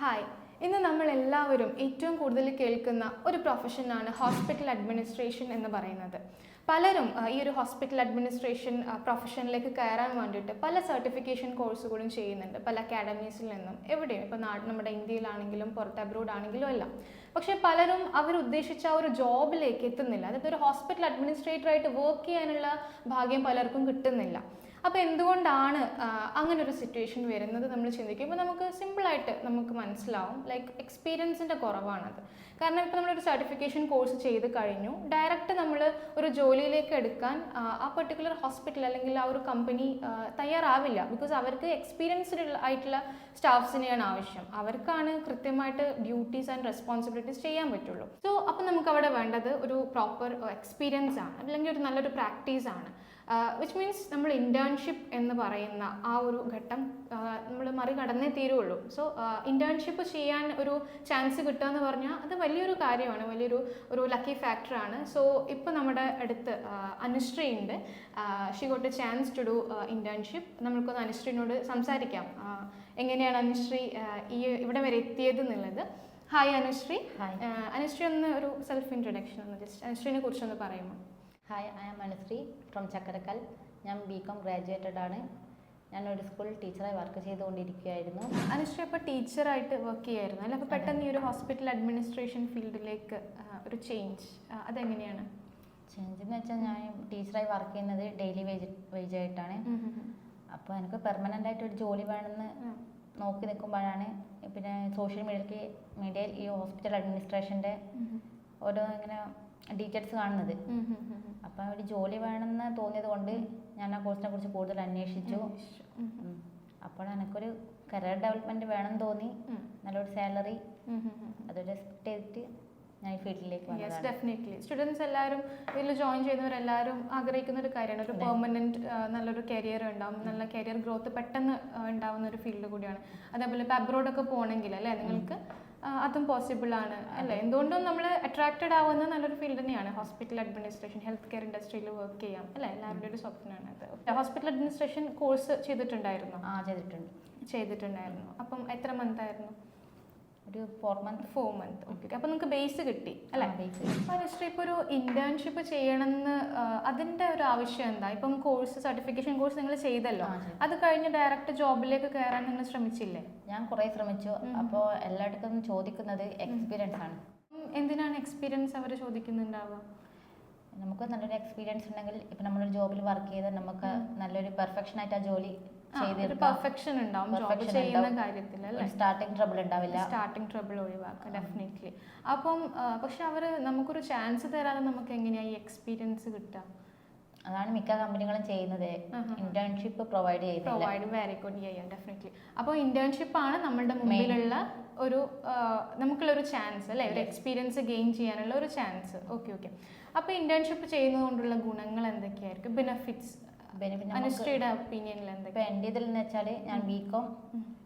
Hi ഇന്ന് നമ്മൾ എല്ലാവരും ഏറ്റവും കൂടുതൽ കേൾക്കുന്ന ഒരു പ്രൊഫഷനാണ് ഹോസ്പിറ്റൽ അഡ്മിനിസ്ട്രേഷൻ എന്ന് പറയുന്നത്. പലരും ഈ ഒരു ഹോസ്പിറ്റൽ അഡ്മിനിസ്ട്രേഷൻ പ്രൊഫഷനിലേക്ക് കയറാൻ വേണ്ടിയിട്ട് പല സർട്ടിഫിക്കേഷൻ കോഴ്സുകളും ചെയ്യുന്നുണ്ട്. പല അക്കാഡമീസിൽ നിന്നും. എവിടെയും ഇപ്പോൾ നാട് നമ്മുടെ ഇന്ത്യയിലാണെങ്കിലും പുറത്ത് അബ്രോഡ് ആണെങ്കിലും എല്ലാം. പക്ഷേ പലരും അവർ ഉദ്ദേശിച്ച ആ ഒരു ജോബിലേക്ക് എത്തുന്നില്ല. അതായത് ഒരു ഹോസ്പിറ്റൽ അഡ്മിനിസ്ട്രേറ്റർ ആയിട്ട് വർക്ക് ചെയ്യാനുള്ള ഭാഗ്യം പലർക്കും കിട്ടുന്നില്ല. അപ്പോൾ എന്തുകൊണ്ടാണ് അങ്ങനെ ഒരു സിറ്റുവേഷൻ വരുന്നത് നമ്മൾ ചിന്തിക്കുമ്പോൾ നമുക്ക് സിമ്പിളായിട്ട് നമുക്ക് മനസ്സിലാവും ലൈക്ക് എക്സ്പീരിയൻസിന്റെ കുറവാണത്. കാരണം ഇപ്പോൾ നമ്മളൊരു സർട്ടിഫിക്കേഷൻ കോഴ്സ് ചെയ്ത് കഴിഞ്ഞു. ഡയറക്റ്റ് നമ്മൾ ഒരു ജോലിയിലേക്ക് എടുക്കാൻ ആ, പെർട്ടിക്കുലർ ഹോസ്പിറ്റൽ അല്ലെങ്കിൽ ആ ഒരു കമ്പനി തയ്യാറാവില്ല. ബിക്കോസ് അവർക്ക് എക്സ്പീരിയൻസ്ഡ് ആയിട്ടുള്ള സ്റ്റാഫ്സിനെയാണ് ആവശ്യം. അവർക്കാണ് കൃത്യമായിട്ട് ഡ്യൂട്ടീസ് ആൻഡ് റെസ്പോൺസിബിലിറ്റീസ് ചെയ്യാൻ പറ്റുള്ളൂ. സോ അപ്പോൾ നമുക്ക് അവിടെ വേണ്ടത് ഒരു പ്രോപ്പർ എക്സ്പീരിയൻസ് ആണ്. അല്ലെങ്കിൽ ഒരു നല്ലൊരു പ്രാക്ടീസ് ആണ്. വിച്ച് മീൻസ് നമ്മൾ ഇന്റേൺഷിപ്പ് എന്ന് പറയുന്ന ആ ഒരു ഘട്ടം നമ്മൾ മറികടന്നേ തീരുള്ളൂ. സോ ഇന്റേൺഷിപ്പ് ചെയ്യാൻ ഒരു ചാൻസ് കിട്ടുക എന്ന് പറഞ്ഞാൽ അത് വലിയൊരു കാര്യമാണ് വലിയൊരു ഒരു ലക്കി ഫാക്ടറാണ് സോ ഇപ്പോൾ നമ്മുടെ അടുത്ത് ആ, അനുശ്രീ ഉണ്ട്. She got a chance to do internship നമ്മൾക്കൊന്ന് അനുശ്രീനോട് സംസാരിക്കാം. എങ്ങനെയാണ് അനുശ്രീ ഈ ഇവിടെ വരെ എത്തിയത് എന്നുള്ളത്? ഹായ് അനുശ്രീ. അനുശ്രീ ഒന്ന് ഒരു സെൽഫ് ഇൻട്രൊഡക്ഷൻ ഒന്ന് ജസ്റ്റ് അനുശ്രീനെ കുറിച്ചൊന്ന് പറയുമോ? Hi I am Anusree from Chakkarakkal ഞാൻ ബി കോം ഗ്രാജുവേറ്റഡ് ആണ്. ഞാൻ ഒരു സ്കൂളിൽ ടീച്ചറായി വർക്ക് ചെയ്തുകൊണ്ടിരിക്കുകയായിരുന്നു. അനുശ്രീ അപ്പോൾ ടീച്ചറായിട്ട് വർക്ക് ചെയ്യായിരുന്നു അല്ല? അപ്പോൾ പെട്ടെന്ന് ഈ ഒരു ഹോസ്പിറ്റൽ അഡ്മിനിസ്ട്രേഷൻ ഫീൽഡിലേക്ക് ഒരു ചേഞ്ച് അതെങ്ങനെയാണ്? ചേഞ്ച് എന്ന് വെച്ചാൽ ഞാൻ ടീച്ചറായി വർക്ക് ചെയ്യുന്നത് ഡെയിലി വേജ് വേജ് ആയിട്ടാണ്. അപ്പോൾ എനിക്ക് പെർമനന്റ് ആയിട്ട് ഒരു ജോലി വേണമെന്ന് നോക്കി നിൽക്കുമ്പോഴാണ് പിന്നെ സോഷ്യൽ മീഡിയയ്ക്ക് മീഡിയയിൽ ഈ ഹോസ്പിറ്റൽ അഡ്മിനിസ്ട്രേഷന്റെ ഓരോ ഇങ്ങനെ ഡീറ്റെയിൽസ് കാണുന്നത്. അപ്പോൾ ഒരു ജോലി വേണമെന്ന് തോന്നിയത് കൊണ്ട് ഞാൻ ആ കോഴ്സിനെ കുറിച്ച് കൂടുതൽ അന്വേഷിച്ചു. അപ്പോൾ എനിക്കൊരു കരിയർ ഡെവലപ്മെന്റ് വേണം തോന്നി. നല്ലൊരു സാലറി അതൊരു എക്സ്പെക്ട് ചെയ്തിട്ട് ഞാൻ ഈ ഫീൽഡിലേക്ക് യെസ് ഡെഫിനറ്റ്ലി സ്റ്റുഡൻസ് എല്ലാവരും ഇതിൽ ജോയിൻ ചെയ്യുന്നവരെല്ലാവരും ആഗ്രഹിക്കുന്ന ഒരു കാര്യമാണ്. ഒരു പെർമനന്റ് നല്ലൊരു കരിയർ ഉണ്ടാവും. നല്ല കരിയർ ഗ്രോത്ത് പെട്ടെന്ന് ഉണ്ടാവുന്ന ഒരു ഫീൽഡ് കൂടിയാണ്. അതേപോലെ അബ്രോഡ് ഒക്കെ പോകണമെങ്കിൽ അല്ലേ നിങ്ങൾക്ക്? അതും പോസിബിൾ ആണ് അല്ലേ? എന്തുകൊണ്ടും നമ്മൾ അട്രാക്റ്റഡ് ആവുന്ന നല്ലൊരു ഫീൽഡ് തന്നെയാണ്. ഹോസ്പിറ്റൽ അഡ്മിനിസ്ട്രേഷൻ ഹെൽത്ത് കെയർ ഇൻഡസ്ട്രിയിൽ വർക്ക് ചെയ്യാം. അല്ലേ? എല്ലാവരുടെയും ഒരു സ്വപ്നമാണ് അത്. ഹോസ്പിറ്റൽ അഡ്മിനിസ്ട്രേഷൻ കോഴ്സ് ചെയ്തിട്ടുണ്ടായിരുന്നു? ആ ചെയ്തിട്ടുണ്ട്. ചെയ്തിട്ടുണ്ടായിരുന്നു. അപ്പം എത്ര മന്ത് ആയിരുന്നു? ഒരു four month four month okay അപ്പോൾ നിങ്ങൾക്ക് ബേസ് കിട്ടി അല്ലേ? ബേസ് അനുശ്രീ ഇപ്പോൾ ഒരു ഇന്റേൺഷിപ്പ് ചെയ്യണമെന്ന് അതിന്റെ അതിന്റെ ഒരു ആവശ്യം എന്താ? ഇപ്പം കോഴ്സ് സർട്ടിഫിക്കേഷൻ കോഴ്സ് നിങ്ങൾ ചെയ്തല്ലോ. അത് കഴിഞ്ഞ് ഡയറക്റ്റ് ജോബിലേക്ക് കയറാൻ നിങ്ങൾ ശ്രമിച്ചില്ലേ? ഞാൻ കുറേ ശ്രമിച്ചു. അപ്പോൾ എല്ലായിടത്തും ചോദിക്കുന്നത് എക്സ്പീരിയൻസ് ആണ്. എന്തിനാണ് എക്സ്പീരിയൻസ് അവർ ചോദിക്കുന്നുണ്ടാവുക? നമുക്ക് നല്ലൊരു എക്സ്പീരിയൻസ് ഉണ്ടെങ്കിൽ ഇപ്പം നമ്മളൊരു ജോബിൽ വർക്ക് ചെയ്താൽ നമുക്ക് നല്ലൊരു പെർഫെക്ഷൻ ആയിട്ട് ആ ജോലി പെർഫെക്ഷൻ ഉണ്ടാവും. ജോബ് ചെയ്യുന്ന കാര്യത്തിൽ അല്ലേ? സ്റ്റാർട്ടിങ് ട്രബിൾ ഉണ്ടാവില്ല. സ്റ്റാർട്ടിംഗ് ട്രബിൾ ഒഴിവാക്കുക ഡെഫിനറ്റ്ലി അപ്പം പക്ഷെ അവർ നമുക്കൊരു ചാൻസ് തരാതെ നമുക്ക് എങ്ങനെയാണ് ഈ എക്സ്പീരിയൻസ് കിട്ടുക? അതാണ് മിക്ക കമ്പനികളും ചെയ്യുന്നത്. ഇന്റേൺഷിപ്പ് പ്രൊവൈഡ് ചെയ്യുന്നത് പ്രൊവൈഡ് വെരി ഗുഡ് ചെയ്യാം ഡെഫിനറ്റ്ലി അപ്പോൾ ഇന്റേൺഷിപ്പ് ആണ് നമ്മുടെ മുമ്പിലുള്ള ഒരു നമുക്കുള്ള ഒരു ചാൻസ് അല്ലേ? ഒരു എക്സ്പീരിയൻസ് ഗെയിൻ ചെയ്യാനുള്ള ഒരു ചാൻസ് ഓക്കെ ഓക്കെ അപ്പോൾ ഇന്റേൺഷിപ്പ് ചെയ്യുന്നതുകൊണ്ടുള്ള ഗുണങ്ങൾ എന്തൊക്കെയായിരിക്കും? ബെനിഫിറ്റ്സ് അനുശ്രീയുടെ ഒപ്പീനിയനിൽ ഇപ്പൊ എന്തൊക്കെയാണ് എന്റെ ഇതിൽ എന്ന് വെച്ചാൽ ഞാൻ ബികോം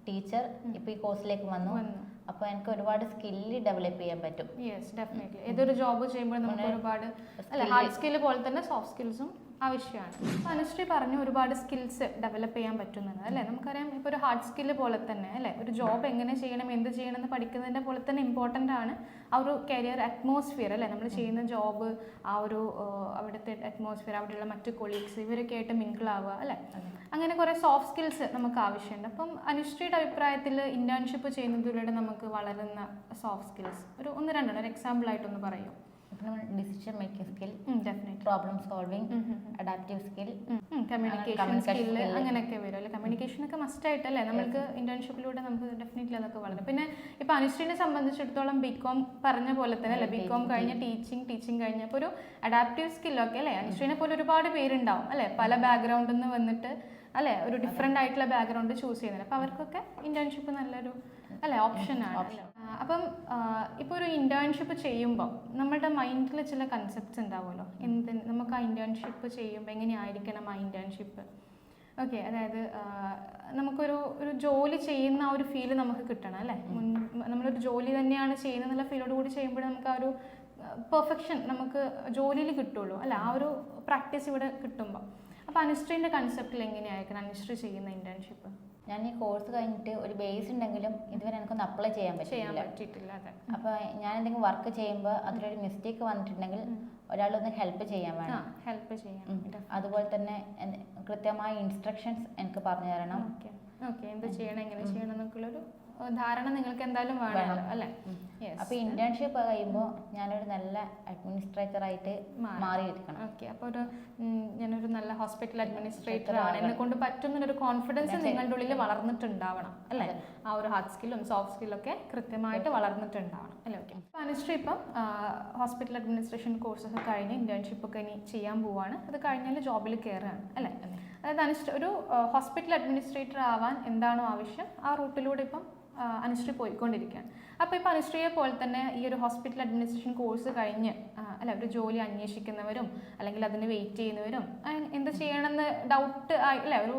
ടീച്ചർ ഇപ്പൊ ഈ കോഴ്സിലേക്ക് വന്നു. വന്നു. അപ്പോൾ എനിക്ക് ഒരുപാട് സ്കില്ല് ഡെവലപ്പ് ചെയ്യാൻ പറ്റും. യെസ് ഡെഫിനറ്റ്ലി ഏതൊരു ജോബ് ചെയ്യുമ്പോൾ നമുക്ക് ഒരുപാട് അല്ല ഹാർഡ് സ്കില്ല് പോലെ തന്നെ സോഫ്റ്റ് സ്കിൽസും ആവശ്യമാണ് അനുശ്രീ പറഞ്ഞു ഒരുപാട് സ്കിൽസ് ഡെവലപ്പ് ചെയ്യാൻ പറ്റുന്നുണ്ട് അല്ലേ? നമുക്കറിയാം ഇപ്പോൾ ഒരു ഹാർഡ് സ്കില്ല് പോലെ തന്നെ അല്ലേ? ഒരു ജോബ് എങ്ങനെ ചെയ്യണം എന്ത് ചെയ്യണം എന്ന് പഠിക്കുന്നതിന്റെ പോലെ തന്നെ ഇമ്പോർട്ടന്റ് ആണ് ആ ഒരു കരിയർ അറ്റ്മോസ്ഫിയർ അല്ലേ? നമ്മൾ ചെയ്യുന്ന ജോബ് ആ ഒരു അവിടുത്തെ അറ്റ്മോസ്ഫിയർ അവിടെയുള്ള മറ്റ് കൊളീഗ്സ് ഇവരൊക്കെ ആയിട്ട് മിങ്കിൾ ആവുക അല്ലേ? അങ്ങനെ കുറേ സോഫ്റ്റ് സ്കിൽസ് നമുക്ക് ആവശ്യമുണ്ട്. അപ്പം അനുശ്രീയുടെ അഭിപ്രായത്തിൽ ഇന്റേൺഷിപ്പ് ചെയ്യുന്നതിലൂടെ നമുക്ക് വളരുന്ന സോഫ്റ്റ് സ്കിൽസ് ഒരു ഒന്ന് രണ്ടെണ്ണം ഒരു എക്സാമ്പിൾ ആയിട്ടൊന്ന് പറയൂ. ഇപ്പം നമ്മൾ decision making skill problem solving adaptive skill communication skill. അങ്ങനെയൊക്കെ വരും അല്ലെ? കമ്മ്യൂണിക്കേഷൻ ഒക്കെ മസ്റ്റ് ആയിട്ടല്ലേ? നമ്മൾക്ക് ഇന്റേൺഷിപ്പിലൂടെ നമുക്ക് ഡെഫിനറ്റ്ലി അതൊക്കെ വളരും. പിന്നെ ഇപ്പൊ അനുശ്രീനെ സംബന്ധിച്ചിടത്തോളം ബികോം പറഞ്ഞ പോലെ തന്നെ അല്ലെ? ബികോം കഴിഞ്ഞ ടീച്ചിങ് ടീച്ചിങ് കഴിഞ്ഞപ്പോൾ ഒരു അഡാപ്റ്റീവ് സ്കില്ലൊക്കെ അല്ലേ? അനുശ്രീനെ പോലെ ഒരുപാട് പേരുണ്ടാവും അല്ലെ? പല ബാക്ക്ഗ്രൗണ്ടിൽ നിന്ന് വന്നിട്ട് അല്ലെ? ഒരു ഡിഫറെന്റ് ആയിട്ടുള്ള ബാക്ക്ഗ്രൗണ്ട് ചൂസ് ചെയ്യുന്നത് അപ്പോൾ അവർക്കൊക്കെ ഇന്റേൺഷിപ്പ് നല്ലൊരു അല്ലെ ഓപ്ഷൻ ആണ്. അപ്പം ഇപ്പോൾ ഒരു ഇന്റേൺഷിപ്പ് ചെയ്യുമ്പോൾ നമ്മുടെ മൈൻഡിൽ ചില കൺസെപ്റ്റ്സ് ഉണ്ടാവുമല്ലോ. എന്ത് നമുക്ക് ആ ഇന്റേൺഷിപ്പ് ചെയ്യുമ്പോൾ എങ്ങനെയായിരിക്കണം ആ ഇന്റേൺഷിപ്പ് ഓക്കെ അതായത് നമുക്കൊരു ഒരു ജോലി ചെയ്യുന്ന ആ ഒരു ഫീൽ നമുക്ക് കിട്ടണം അല്ലേ? മുൻ നമ്മളൊരു ജോലി തന്നെയാണ് ചെയ്യുന്നത് എന്നുള്ള ഫീലോട് കൂടി ചെയ്യുമ്പോൾ നമുക്ക് ആ ഒരു പെർഫെക്ഷൻ നമുക്ക് ജോലിയിൽ കിട്ടുള്ളൂ. അല്ല ആ ഒരു പ്രാക്ടീസ് ഇവിടെ കിട്ടുമ്പോൾ അപ്പോൾ അനുശ്രീന്റെ കൺസെപ്റ്റിൽ എങ്ങനെയായിരിക്കണം അനുശ്രീ ചെയ്യുന്ന ഇന്റേൺഷിപ്പ് ഞാൻ ഈ കോഴ്സ് കഴിഞ്ഞിട്ട് ഒരു ബേസ് ഉണ്ടെങ്കിലും ഇതുവരെ എനിക്കൊന്ന് അപ്ലൈ ചെയ്യാൻ പറ്റില്ല അപ്പൊ അപ്പോൾ ഞാൻ എന്തെങ്കിലും വർക്ക് ചെയ്യുമ്പോൾ അതിലൊരു മിസ്റ്റേക്ക് വന്നിട്ടുണ്ടെങ്കിൽ ഒരാളൊന്ന് ഹെൽപ്പ് ചെയ്യാൻ വേണം. ഹെൽപ്പ് ചെയ്യാം അതുപോലെ തന്നെ കൃത്യമായ ഇൻസ്ട്രക്ഷൻസ് എനിക്ക് പറഞ്ഞു തരണം. ഓക്കെ. എന്ത് ചെയ്യണം? എങ്ങനെ ചെയ്യണം? എന്നൊക്കെ ഏഹ്, ധാരണ നിങ്ങൾക്ക് എന്തായാലും വേണം. അല്ലേ? അപ്പൊ ഇന്റേൺഷിപ്പ് കഴിയുമ്പോൾ ഞാനൊരു നല്ല അഡ്മിനിസ്ട്രേറ്റർ ആയിട്ട് മാറി. മാറിയിരിക്കണം ഓക്കെ അപ്പോൾ ഒരു ഞാനൊരു നല്ല ഹോസ്പിറ്റൽ അഡ്മിനിസ്ട്രേറ്റർ ആണ്. എന്നെ കൊണ്ട് പറ്റുന്നൊരു കോൺഫിഡൻസ് നിങ്ങളുടെ ഉള്ളിൽ വളർന്നിട്ടുണ്ടാവണം. അല്ലേ? ആ ഒരു ഹാർഡ് സ്കില്ലും സോഫ്റ്റ് സ്കില്ലും ഒക്കെ കൃത്യമായിട്ട് വളർന്നിട്ടുണ്ടാവണം. അല്ലേ? ഓക്കെ അപ്പൊ അനുശ്രീ ഇപ്പം ഹോസ്പിറ്റൽ അഡ്മിനിസ്ട്രേഷൻ കോഴ്സൊക്കെ കഴിഞ്ഞ് ഇന്റേൺഷിപ്പ് ഒക്കെ ഇനി ചെയ്യാൻ പോവാണ്. അത് കഴിഞ്ഞാൽ ജോബിൽ കയറുകയാണ് അല്ലേ? അതായത് അനുശ്രീ ഒരു ഹോസ്പിറ്റൽ അഡ്മിനിസ്ട്രേറ്റർ ആവാൻ എന്താണോ ആവശ്യം ആ റൂട്ടിലൂടെ ഇപ്പം അനുശ്രീ പോയിക്കൊണ്ടിരിക്കുകയാണ്. അപ്പോൾ ഇപ്പോൾ അനുശ്രീയെ പോലെ തന്നെ ഈ ഒരു ഹോസ്പിറ്റൽ അഡ്മിനിസ്ട്രേഷൻ കോഴ്സ് കഴിഞ്ഞ് അല്ല ഒരു ജോലി അന്വേഷിക്കുന്നവരും അല്ലെങ്കിൽ അതിന് വെയിറ്റ് ചെയ്യുന്നവരും എന്ത് ചെയ്യണമെന്ന് ഡൗട്ട് ആയി അല്ല ഒരു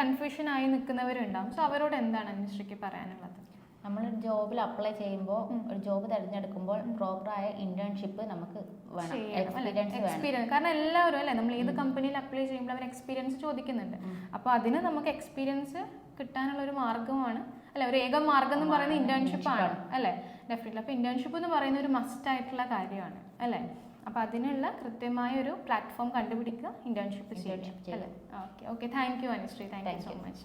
കൺഫ്യൂഷൻ ആയി നിൽക്കുന്നവരും ഉണ്ടാകും സോ അവരോട് എന്താണ് അനുശ്രീക്ക് പറയാനുള്ളത്? നമ്മളൊരു ജോബിൽ അപ്ലൈ ചെയ്യുമ്പോൾ ഒരു ജോബ് തിരഞ്ഞെടുക്കുമ്പോൾ പ്രോപ്പറായ ഇന്റേൺഷിപ്പ് നമുക്ക് വേണം. എക്സ്പീരിയൻസ് കാരണം എല്ലാവരും അല്ലേ? നമ്മൾ ഏത് കമ്പനിയിൽ അപ്ലൈ ചെയ്യുമ്പോൾ അവർ എക്സ്പീരിയൻസ് ചോദിക്കുന്നുണ്ട്. അപ്പോൾ അതിന് നമുക്ക് എക്സ്പീരിയൻസ് കിട്ടാനുള്ള ഒരു മാർഗമാണ് അല്ലെ? ഒരു ഏക മാർഗം എന്ന് പറയുന്നത് ഇന്റേൺഷിപ്പ് ആണ് അല്ലേ? ഡെഫിനറ്റ്ലി അപ്പോൾ ഇന്റേൺഷിപ്പ് എന്ന് പറയുന്ന ഒരു മസ്റ്റ് ആയിട്ടുള്ള കാര്യമാണ് അല്ലേ? അപ്പോൾ അതിനുള്ള കൃത്യമായ ഒരു പ്ലാറ്റ്ഫോം കണ്ടുപിടിക്കുക ഇന്റേൺഷിപ്പ് ചെയ്യാൻ അല്ലേ? Okay okay thank you Anusree thank you so much